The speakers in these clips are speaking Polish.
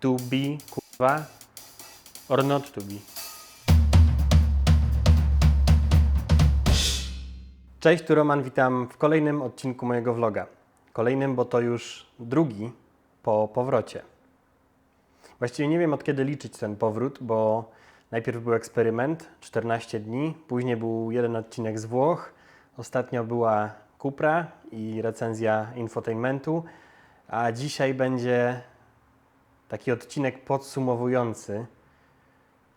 to be, kurwa, or not to be. Cześć, tu Roman, witam w kolejnym odcinku mojego vloga. Kolejnym, bo to już drugi po powrocie. Właściwie nie wiem od kiedy liczyć ten powrót, bo najpierw był eksperyment 14 dni, później był jeden odcinek z Włoch, ostatnio była Kupra i recenzja infotainmentu, a dzisiaj będzie taki odcinek podsumowujący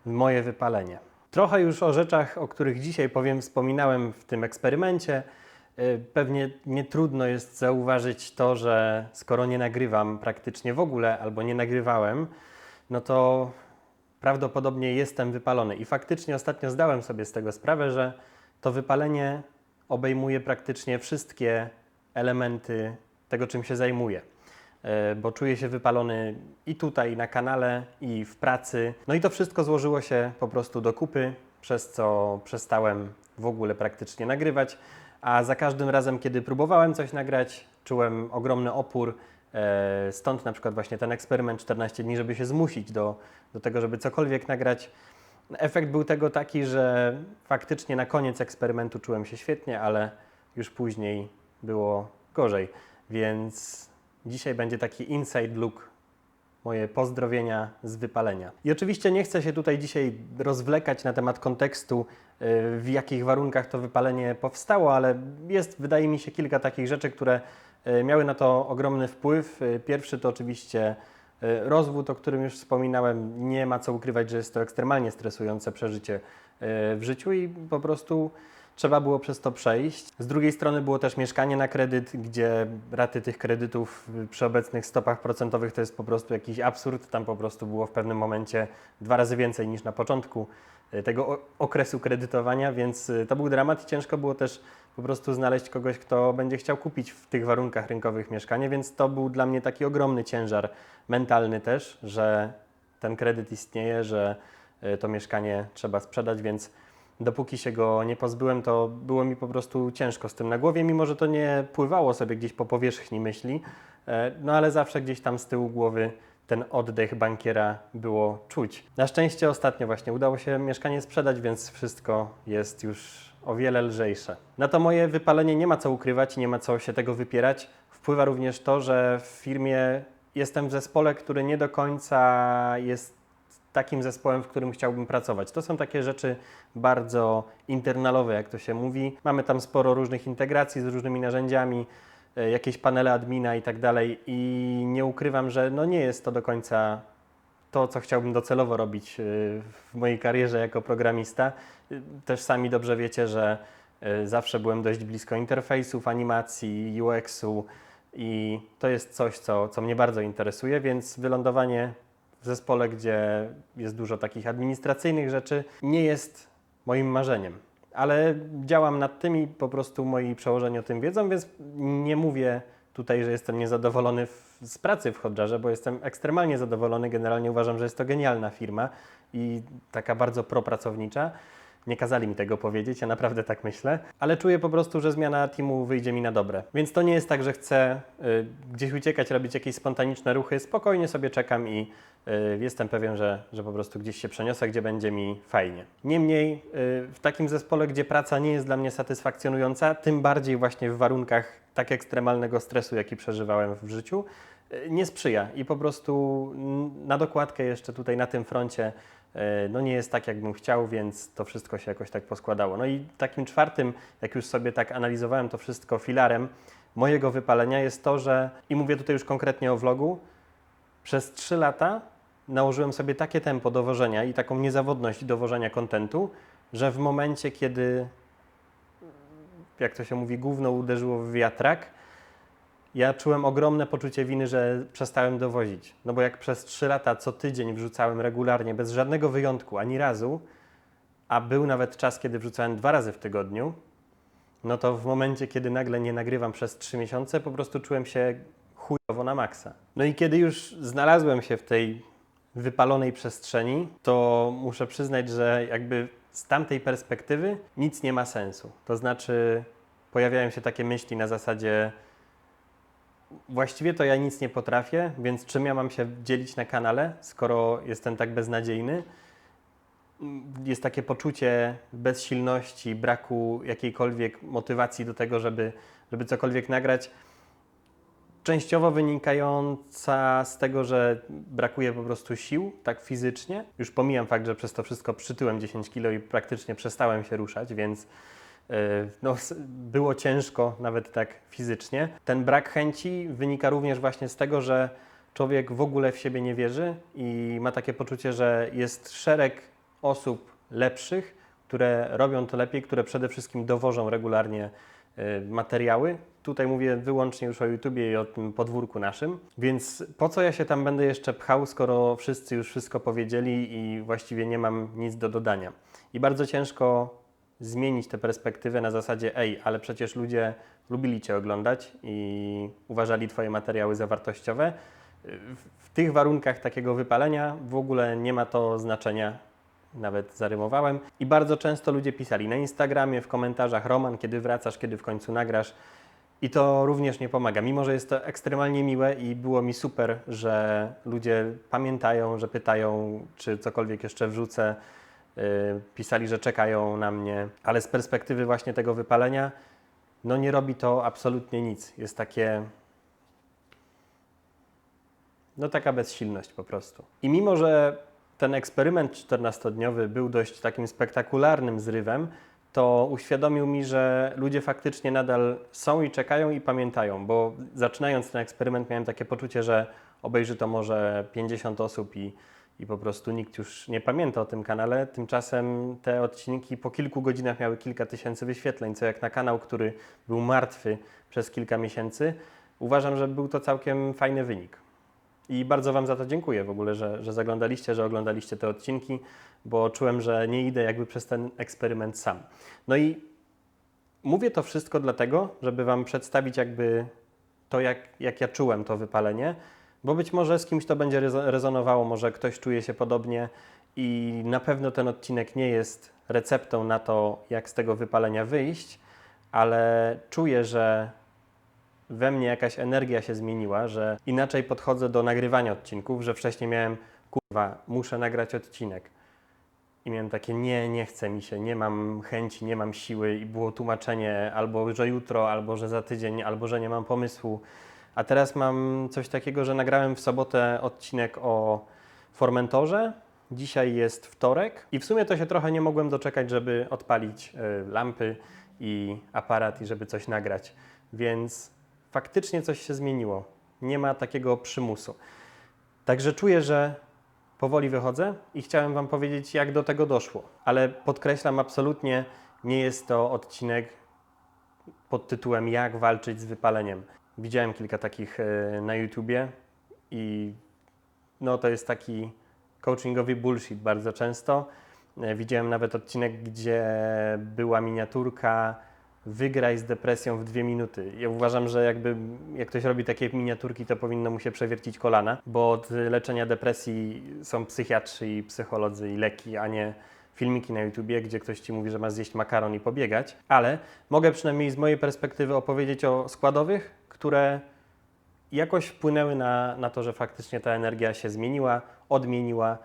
moje wypalenie. Trochę już o rzeczach, o których dzisiaj powiem, wspominałem w tym eksperymencie. Y, Pewnie nie trudno jest zauważyć to, że skoro nie nagrywam praktycznie w ogóle albo nie nagrywałem, no to prawdopodobnie jestem wypalony. I faktycznie ostatnio zdałem sobie z tego sprawę, że to wypalenie obejmuje praktycznie wszystkie elementy tego, czym się zajmuję. E, Bo czuję się wypalony i tutaj na kanale, i w pracy. No i to wszystko złożyło się po prostu do kupy, przez co przestałem w ogóle praktycznie nagrywać. A za każdym razem, kiedy próbowałem coś nagrać, czułem ogromny opór. E, Stąd na przykład właśnie ten eksperyment 14 dni, żeby się zmusić do, do tego, żeby cokolwiek nagrać. Efekt był tego taki, że faktycznie na koniec eksperymentu czułem się świetnie, ale już później było gorzej. Więc dzisiaj będzie taki inside look, moje pozdrowienia z wypalenia. I oczywiście nie chcę się tutaj dzisiaj rozwlekać na temat kontekstu, y, w jakich warunkach to wypalenie powstało, ale jest, wydaje mi się, kilka takich rzeczy, które y, miały na to ogromny wpływ. Y, Pierwszy to oczywiście rozwód, o którym już wspominałem. Nie ma co ukrywać, że jest to ekstremalnie stresujące przeżycie w życiu i po prostu trzeba było przez to przejść. Z drugiej strony było też mieszkanie na kredyt, gdzie raty tych kredytów przy obecnych stopach procentowych to jest po prostu jakiś absurd. Tam po prostu było w pewnym momencie dwa razy więcej niż na początku y, tego okresu kredytowania, więc y, to był dramat i ciężko było też po prostu znaleźć kogoś, kto będzie chciał kupić w tych warunkach rynkowych mieszkanie, więc to był dla mnie taki ogromny ciężar mentalny też, że ten kredyt istnieje, że y, to mieszkanie trzeba sprzedać, więc dopóki się go nie pozbyłem, to było mi po prostu ciężko z tym na głowie, mimo że to nie pływało sobie gdzieś po powierzchni myśli, e, no ale zawsze gdzieś tam z tyłu głowy ten oddech bankiera było czuć. Na szczęście ostatnio właśnie udało się mieszkanie sprzedać, więc wszystko jest już o wiele lżejsze. Na to moje wypalenie nie ma co ukrywać nie ma co się tego wypierać. Wpływa również to, że w firmie jestem w zespole, który nie do końca jest takim zespołem, w którym chciałbym pracować. To są takie rzeczy bardzo internalowe, jak to się mówi. Mamy tam sporo różnych integracji z różnymi narzędziami, e, jakieś panele admina i tak dalej i nie ukrywam, że no nie jest to do końca to, co chciałbym docelowo robić e, w mojej karierze jako programista. E, Też sami dobrze wiecie, że zawsze byłem dość blisko interfejsów, animacji, UX-u i to jest coś, co, co mnie bardzo interesuje, więc wylądowanie w zespole, gdzie jest dużo takich administracyjnych rzeczy, nie jest moim marzeniem. Ale działam nad tym i po prostu moi przełożeni o tym wiedzą, więc nie mówię tutaj, że jestem niezadowolony w, z pracy w Hotjarze, bo jestem ekstremalnie zadowolony. Generalnie uważam, że jest to genialna firma i taka bardzo propracownicza. Nie kazali mi tego powiedzieć, ja naprawdę tak myślę, ale czuję po prostu, że zmiana teamu wyjdzie mi na dobre. Więc to nie jest tak, że chcę y, gdzieś uciekać, robić jakieś spontaniczne ruchy. Spokojnie sobie czekam i y, jestem pewien, że, że po prostu gdzieś się przeniosę, gdzie będzie mi fajnie. Niemniej y, w takim zespole, gdzie praca nie jest dla mnie satysfakcjonująca, tym bardziej właśnie w warunkach tak ekstremalnego stresu, jaki przeżywałem w życiu, y, nie sprzyja. I po prostu na dokładkę jeszcze tutaj na tym froncie no nie jest tak, jakbym chciał, więc to wszystko się jakoś tak poskładało. No i takim czwartym, jak już sobie tak analizowałem to wszystko filarem mojego wypalenia jest to, że, i mówię tutaj już konkretnie o vlogu, przez 3 lata nałożyłem sobie takie tempo dowożenia i taką niezawodność dowożenia kontentu, że w momencie, kiedy, jak to się mówi, gówno uderzyło w wiatrak, ja czułem ogromne poczucie winy, że przestałem dowozić. No bo jak przez 3 lata co tydzień wrzucałem regularnie, bez żadnego wyjątku, ani razu, a był nawet czas, kiedy wrzucałem dwa razy w tygodniu, no to w momencie, kiedy nagle nie nagrywam przez 3 miesiące, po prostu czułem się chujowo na maksa. No i kiedy już znalazłem się w tej wypalonej przestrzeni, to muszę przyznać, że jakby z tamtej perspektywy nic nie ma sensu. To znaczy, pojawiają się takie myśli na zasadzie, właściwie to ja nic nie potrafię, więc czym ja mam się dzielić na kanale, skoro jestem tak beznadziejny? Jest takie poczucie bezsilności, braku jakiejkolwiek motywacji do tego, żeby, żeby cokolwiek nagrać. Częściowo wynikająca z tego, że brakuje po prostu sił, tak fizycznie. Już pomijam fakt, że przez to wszystko przytyłem 10 kg i praktycznie przestałem się ruszać, więc no, s- było ciężko nawet tak fizycznie. Ten brak chęci wynika również właśnie z tego, że człowiek w ogóle w siebie nie wierzy i ma takie poczucie, że jest szereg osób lepszych, które robią to lepiej, które przede wszystkim dowożą regularnie y, materiały. Tutaj mówię wyłącznie już o YouTubie i o tym podwórku naszym. Więc po co ja się tam będę jeszcze pchał, skoro wszyscy już wszystko powiedzieli i właściwie nie mam nic do dodania. I bardzo ciężko zmienić tę perspektywę na zasadzie ej, ale przecież ludzie lubili Cię oglądać i uważali Twoje materiały za wartościowe. W, tych warunkach takiego wypalenia w ogóle nie ma to znaczenia, nawet zarymowałem. I bardzo często ludzie pisali na Instagramie, w komentarzach, Roman, kiedy wracasz, kiedy w końcu nagrasz. I to również nie pomaga. Mimo, że jest to ekstremalnie miłe i było mi super, że ludzie pamiętają, że pytają, czy cokolwiek jeszcze wrzucę. Yy, pisali, że czekają na mnie, ale z perspektywy właśnie tego wypalenia, no nie robi to absolutnie nic. Jest takie. No taka bezsilność po prostu. I mimo, że ten eksperyment 14-dniowy był dość takim spektakularnym zrywem, to uświadomił mi, że ludzie faktycznie nadal są i czekają i pamiętają, bo zaczynając ten eksperyment miałem takie poczucie, że obejrzy to może 50 osób i, i po prostu nikt już nie pamięta o tym kanale. Tymczasem te odcinki po kilku godzinach miały kilka tysięcy wyświetleń, co jak na kanał, który był martwy przez kilka miesięcy, uważam, że był to całkiem fajny wynik. I bardzo Wam za to dziękuję w ogóle, że, że zaglądaliście, że oglądaliście te odcinki, bo czułem, że nie idę jakby przez ten eksperyment sam. No i mówię to wszystko dlatego, żeby Wam przedstawić jakby to, jak, jak ja czułem to wypalenie, bo być może z kimś to będzie rezo- rezonowało, może ktoś czuje się podobnie i na pewno ten odcinek nie jest receptą na to, jak z tego wypalenia wyjść, ale czuję, że we mnie jakaś energia się zmieniła, że inaczej podchodzę do nagrywania odcinków, że wcześniej miałem, kurwa, muszę nagrać odcinek. I miałem takie, nie, nie chce mi się, nie mam chęci, nie mam siły i było tłumaczenie albo, że jutro, albo, że za tydzień, albo, że nie mam pomysłu. A teraz mam coś takiego, że nagrałem w sobotę odcinek o Formentorze. Dzisiaj jest wtorek i w sumie to się trochę nie mogłem doczekać, żeby odpalić y, lampy i aparat i żeby coś nagrać. Więc faktycznie coś się zmieniło. Nie ma takiego przymusu. Także czuję, że powoli wychodzę i chciałem Wam powiedzieć, jak do tego doszło. Ale podkreślam, absolutnie nie jest to odcinek pod tytułem Jak walczyć z wypaleniem. Widziałem kilka takich e, na YouTubie i no to jest taki coachingowy bullshit bardzo często. E, Widziałem nawet odcinek, gdzie była miniaturka Wygraj z depresją w dwie minuty. Ja uważam, że jakby jak ktoś robi takie miniaturki, to powinno mu się przewiercić kolana, bo od leczenia depresji są psychiatrzy i psycholodzy i leki, a nie filmiki na YouTubie, gdzie ktoś ci mówi, że ma zjeść makaron i pobiegać. Ale mogę przynajmniej z mojej perspektywy opowiedzieć o składowych, które jakoś wpłynęły na, na to, że faktycznie ta energia się zmieniła, odmieniła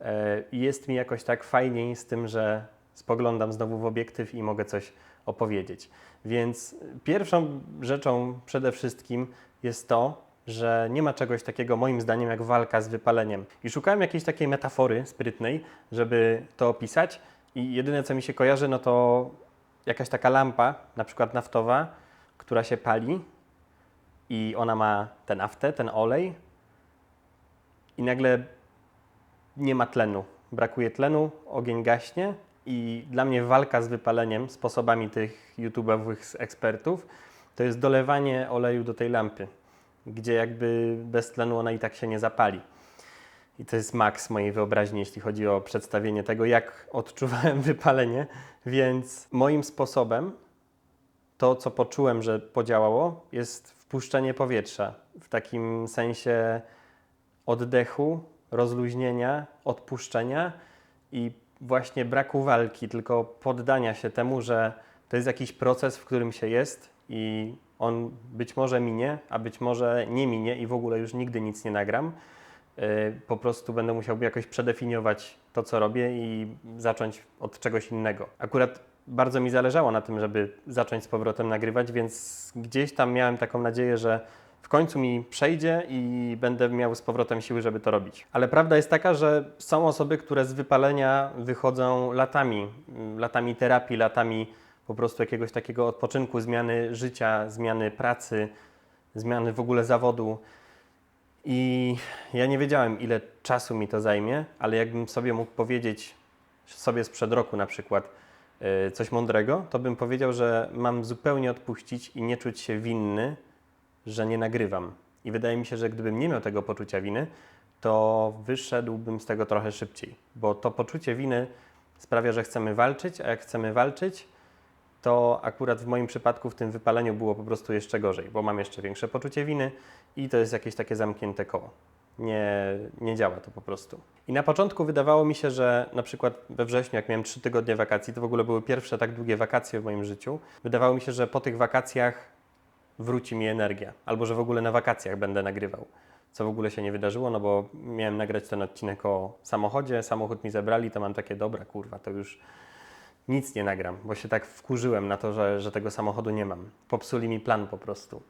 e, jest mi jakoś tak fajniej z tym, że spoglądam znowu w obiektyw i mogę coś opowiedzieć. Więc pierwszą rzeczą przede wszystkim jest to, że nie ma czegoś takiego moim zdaniem jak walka z wypaleniem. I szukałem jakiejś takiej metafory sprytnej, żeby to opisać i jedyne co mi się kojarzy, no to jakaś taka lampa, na przykład naftowa, która się pali i ona ma tę naftę, ten olej i nagle nie ma tlenu. Brakuje tlenu, ogień gaśnie i dla mnie walka z wypaleniem sposobami tych YouTube'owych ekspertów to jest dolewanie oleju do tej lampy, gdzie jakby bez tlenu ona i tak się nie zapali. I to jest maks mojej wyobraźni, jeśli chodzi o przedstawienie tego, jak odczuwałem wypalenie. Więc moim sposobem to, co poczułem, że podziałało, jest wpuszczenie powietrza w takim sensie oddechu, rozluźnienia, odpuszczenia i właśnie braku walki, tylko poddania się temu, że to jest jakiś proces, w którym się jest i On być może minie, a być może nie minie i w ogóle już nigdy nic nie nagram. Yy, Po prostu będę musiał jakoś przedefiniować to, co robię i zacząć od czegoś innego. Akurat bardzo mi zależało na tym, żeby zacząć z powrotem nagrywać, więc gdzieś tam miałem taką nadzieję, że w końcu mi przejdzie i będę miał z powrotem siły, żeby to robić. Ale prawda jest taka, że są osoby, które z wypalenia wychodzą latami, mm, latami terapii, latami po prostu jakiegoś takiego odpoczynku, zmiany życia, zmiany pracy, zmiany w ogóle zawodu. I ja nie wiedziałem, ile czasu mi to zajmie, ale jakbym sobie mógł powiedzieć sobie sprzed roku na przykład coś mądrego, to bym powiedział, że mam zupełnie odpuścić i nie czuć się winny, że nie nagrywam. I wydaje mi się, że gdybym nie miał tego poczucia winy, to wyszedłbym z tego trochę szybciej, bo to poczucie winy sprawia, że chcemy walczyć, a jak chcemy walczyć, to akurat w moim przypadku w tym wypaleniu było po prostu jeszcze gorzej, bo mam jeszcze większe poczucie winy i to jest jakieś takie zamknięte koło. Nie, nie działa to po prostu. I na początku wydawało mi się, że na przykład we wrześniu, jak miałem trzy tygodnie wakacji, to w ogóle były pierwsze tak długie wakacje w moim życiu. Wydawało mi się, że po tych wakacjach wróci mi energia, albo że w ogóle na wakacjach będę nagrywał. Co w ogóle się nie wydarzyło, no bo miałem nagrać ten odcinek o samochodzie, samochód mi zabrali, to mam takie, dobra, kurwa, to już nic nie nagram, bo się tak wkurzyłem na to, że, że tego samochodu nie mam. Popsuli mi plan po prostu.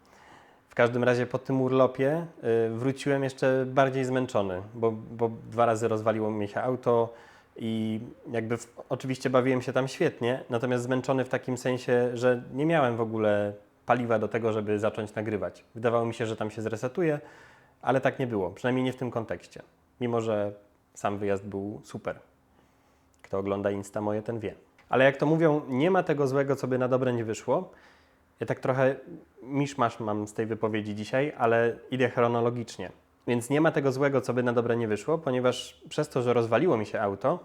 W każdym razie po tym urlopie y, wróciłem jeszcze bardziej zmęczony, bo, bo dwa razy rozwaliło mi się auto i jakby w, oczywiście bawiłem się tam świetnie, natomiast zmęczony w takim sensie, że nie miałem w ogóle paliwa do tego, żeby zacząć nagrywać. Wydawało mi się, że tam się zresetuje, ale tak nie było, przynajmniej nie w tym kontekście. Mimo, że sam wyjazd był super. Kto ogląda Insta moje, ten wie. Ale jak to mówią, nie ma tego złego, co by na dobre nie wyszło. Ja tak trochę miszmasz mam z tej wypowiedzi dzisiaj, ale idę chronologicznie. Więc nie ma tego złego, co by na dobre nie wyszło, ponieważ przez to, że rozwaliło mi się auto,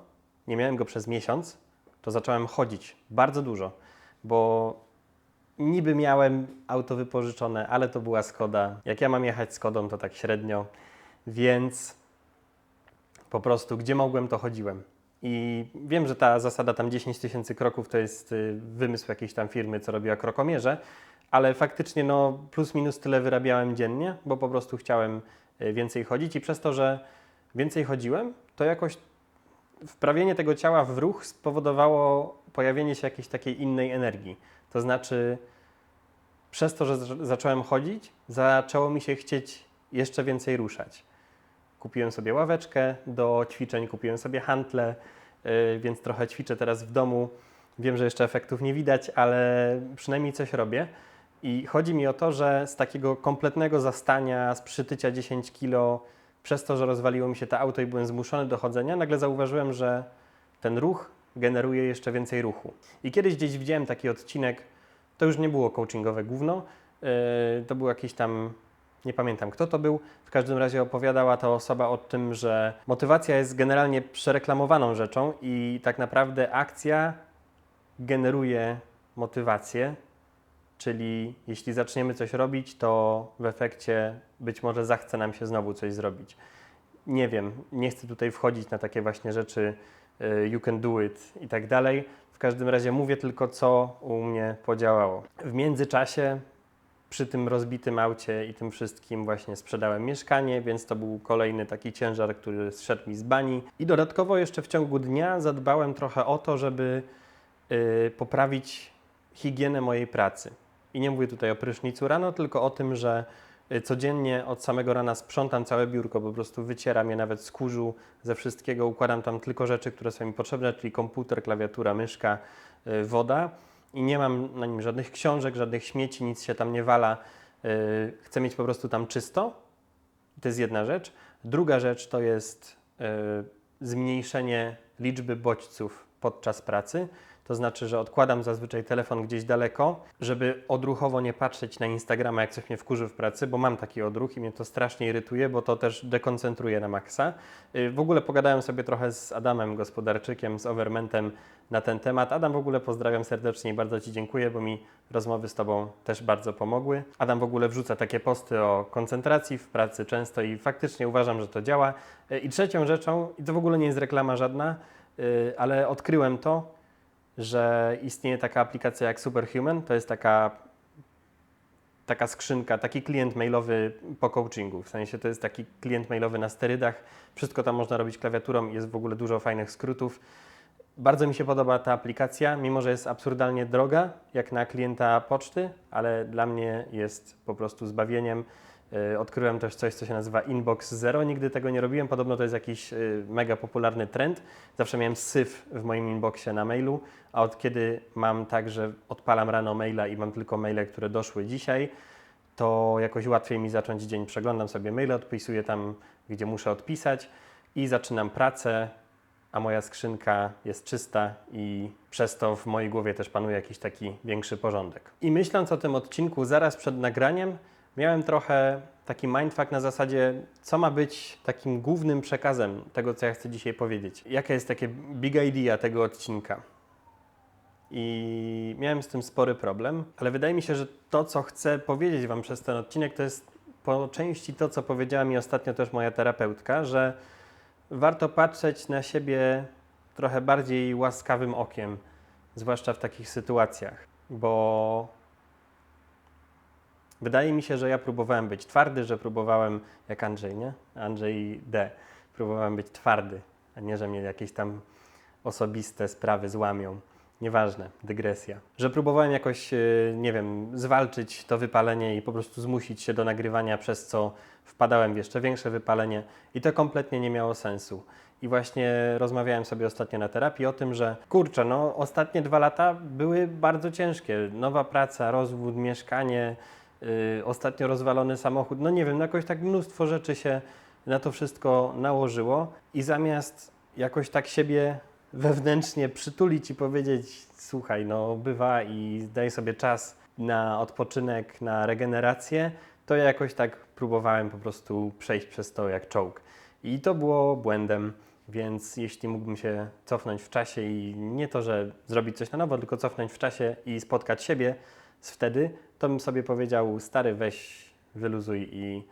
nie miałem go przez miesiąc, to zacząłem chodzić bardzo dużo, bo niby miałem auto wypożyczone, ale to była Skoda. Jak ja mam jechać Skodą, to tak średnio, więc po prostu gdzie mogłem, to chodziłem. I wiem, że ta zasada tam 10 tysięcy kroków to jest y, wymysł jakiejś tam firmy, co robiła krokomierze, ale faktycznie no plus minus tyle wyrabiałem dziennie, bo po prostu chciałem y, więcej chodzić i przez to, że więcej chodziłem, to jakoś wprawienie tego ciała w ruch spowodowało pojawienie się jakiejś takiej innej energii. To znaczy, przez to, że zacząłem chodzić, zaczęło mi się chcieć jeszcze więcej ruszać. Kupiłem sobie ławeczkę do ćwiczeń, kupiłem sobie hantle, yy, więc trochę ćwiczę teraz w domu. Wiem, że jeszcze efektów nie widać, ale przynajmniej coś robię. I chodzi mi o to, że z takiego kompletnego zastania, z przytycia 10 kilo, przez to, że rozwaliło mi się to auto i byłem zmuszony do chodzenia, nagle zauważyłem, że ten ruch generuje jeszcze więcej ruchu. I kiedyś gdzieś widziałem taki odcinek, to już nie było coachingowe gówno, yy, to był jakiś tam, nie pamiętam kto to był, w każdym razie opowiadała ta osoba o tym, że motywacja jest generalnie przereklamowaną rzeczą i tak naprawdę akcja generuje motywację, czyli jeśli zaczniemy coś robić, to w efekcie być może zachce nam się znowu coś zrobić. Nie wiem, nie chcę tutaj wchodzić na takie właśnie rzeczy y, you can do it i tak dalej. W każdym razie mówię tylko, co u mnie podziałało. W międzyczasie przy tym rozbitym aucie i tym wszystkim właśnie sprzedałem mieszkanie, więc to był kolejny taki ciężar, który zszedł mi z bani. I dodatkowo jeszcze w ciągu dnia zadbałem trochę o to, żeby y, poprawić higienę mojej pracy. I nie mówię tutaj o prysznicu rano, tylko o tym, że y, codziennie od samego rana sprzątam całe biurko, po prostu wycieram je nawet z kurzu, ze wszystkiego, układam tam tylko rzeczy, które są mi potrzebne, czyli komputer, klawiatura, myszka, y, woda i nie mam na nim żadnych książek, żadnych śmieci, nic się tam nie wala. Y, Chcę mieć po prostu tam czysto. To jest jedna rzecz. Druga rzecz to jest y, zmniejszenie liczby bodźców podczas pracy. To znaczy, że odkładam zazwyczaj telefon gdzieś daleko, żeby odruchowo nie patrzeć na Instagrama, jak coś mnie wkurzy w pracy, bo mam taki odruch i mnie to strasznie irytuje, bo to też dekoncentruje na maksa. Y, W ogóle pogadałem sobie trochę z Adamem Gospodarczykiem, z Overmentem na ten temat. Adam, w ogóle pozdrawiam serdecznie i bardzo Ci dziękuję, bo mi rozmowy z Tobą też bardzo pomogły. Adam w ogóle wrzuca takie posty o koncentracji w pracy często i faktycznie uważam, że to działa. Y, I trzecią rzeczą, i to w ogóle nie jest reklama żadna, y, ale odkryłem to, że istnieje taka aplikacja jak Superhuman. To jest taka taka skrzynka, taki klient mailowy po coachingu. W sensie to jest taki klient mailowy na sterydach. Wszystko tam można robić klawiaturą, jest w ogóle dużo fajnych skrótów. Bardzo mi się podoba ta aplikacja, mimo że jest absurdalnie droga, jak na klienta poczty, ale dla mnie jest po prostu zbawieniem. Yy, Odkryłem też coś, co się nazywa Inbox Zero. Nigdy tego nie robiłem. Podobno to jest jakiś yy, mega popularny trend. Zawsze miałem syf w moim inboxie na mailu, a od kiedy mam tak, że odpalam rano maila i mam tylko maile, które doszły dzisiaj, to jakoś łatwiej mi zacząć dzień. Przeglądam sobie maile, odpisuję tam, gdzie muszę odpisać i zaczynam pracę, a moja skrzynka jest czysta i przez to w mojej głowie też panuje jakiś taki większy porządek. I myśląc o tym odcinku zaraz przed nagraniem, miałem trochę taki mindfuck na zasadzie, co ma być takim głównym przekazem tego, co ja chcę dzisiaj powiedzieć. Jaka jest takie big idea tego odcinka? I miałem z tym spory problem, ale wydaje mi się, że to, co chcę powiedzieć Wam przez ten odcinek, to jest po części to, co powiedziała mi ostatnio też moja terapeutka, że warto patrzeć na siebie trochę bardziej łaskawym okiem, zwłaszcza w takich sytuacjach, bo wydaje mi się, że ja próbowałem być twardy, że próbowałem, jak Andrzej, nie? Andrzej D. Próbowałem być twardy, a nie, że mnie jakieś tam osobiste sprawy złamią. Nieważne, dygresja. Że próbowałem jakoś, yy, nie wiem, zwalczyć to wypalenie i po prostu zmusić się do nagrywania, przez co wpadałem w jeszcze większe wypalenie i to kompletnie nie miało sensu. I właśnie rozmawiałem sobie ostatnio na terapii o tym, że kurczę, no ostatnie dwa lata były bardzo ciężkie. Nowa praca, rozwód, mieszkanie, yy, ostatnio rozwalony samochód. No nie wiem, no jakoś tak mnóstwo rzeczy się na to wszystko nałożyło i zamiast jakoś tak siebie wewnętrznie przytulić i powiedzieć: Słuchaj, no bywa i daj sobie czas na odpoczynek, na regenerację, to ja jakoś tak próbowałem po prostu przejść przez to jak czołg. I to było błędem, więc jeśli mógłbym się cofnąć w czasie i nie to, że zrobić coś na nowo, tylko cofnąć w czasie i spotkać siebie z wtedy, to bym sobie powiedział: Stary, weź, wyluzuj i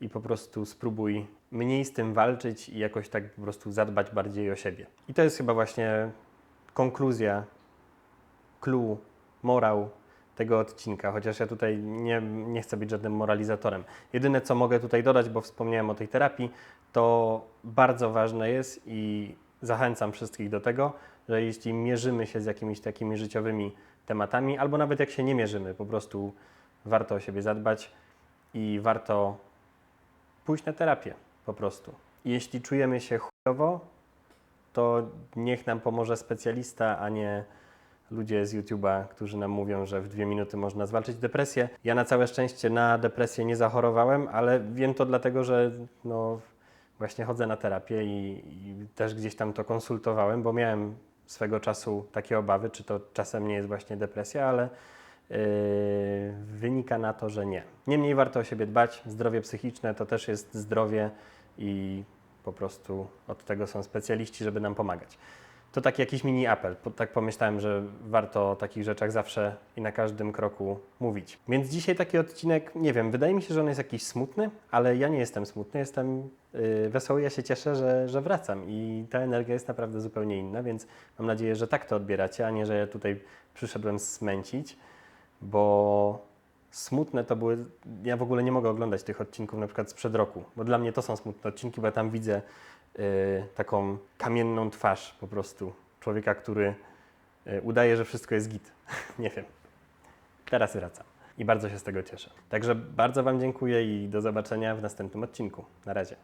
i po prostu spróbuj mniej z tym walczyć i jakoś tak po prostu zadbać bardziej o siebie. I to jest chyba właśnie konkluzja, clue, morał tego odcinka, chociaż ja tutaj nie, nie chcę być żadnym moralizatorem. Jedyne, co mogę tutaj dodać, bo wspomniałem o tej terapii, to bardzo ważne jest i zachęcam wszystkich do tego, że jeśli mierzymy się z jakimiś takimi życiowymi tematami, albo nawet jak się nie mierzymy, po prostu warto o siebie zadbać i warto pójść na terapię po prostu. Jeśli czujemy się chujowo, to niech nam pomoże specjalista, a nie ludzie z YouTube'a, którzy nam mówią, że w dwie minuty można zwalczyć depresję. Ja na całe szczęście na depresję nie zachorowałem, ale wiem to dlatego, że no, właśnie chodzę na terapię i, i też gdzieś tam to konsultowałem, bo miałem swego czasu takie obawy, czy to czasem nie jest właśnie depresja, ale Yy, wynika na to, że nie. Niemniej warto o siebie dbać. Zdrowie psychiczne to też jest zdrowie i po prostu od tego są specjaliści, żeby nam pomagać. To taki jakiś mini apel. Tak pomyślałem, że warto o takich rzeczach zawsze i na każdym kroku mówić. Więc dzisiaj taki odcinek, nie wiem, wydaje mi się, że on jest jakiś smutny, ale ja nie jestem smutny, jestem yy, wesoły, ja się cieszę, że, że wracam i ta energia jest naprawdę zupełnie inna, więc mam nadzieję, że tak to odbieracie, a nie, że ja tutaj przyszedłem smęcić bo smutne to były. Ja w ogóle nie mogę oglądać tych odcinków na przykład sprzed roku, bo dla mnie to są smutne odcinki, bo ja tam widzę taką kamienną twarz po prostu człowieka, który y, udaje, że wszystko jest git. nie wiem. Teraz wracam i bardzo się z tego cieszę. Także bardzo Wam dziękuję i do zobaczenia w następnym odcinku. Na razie.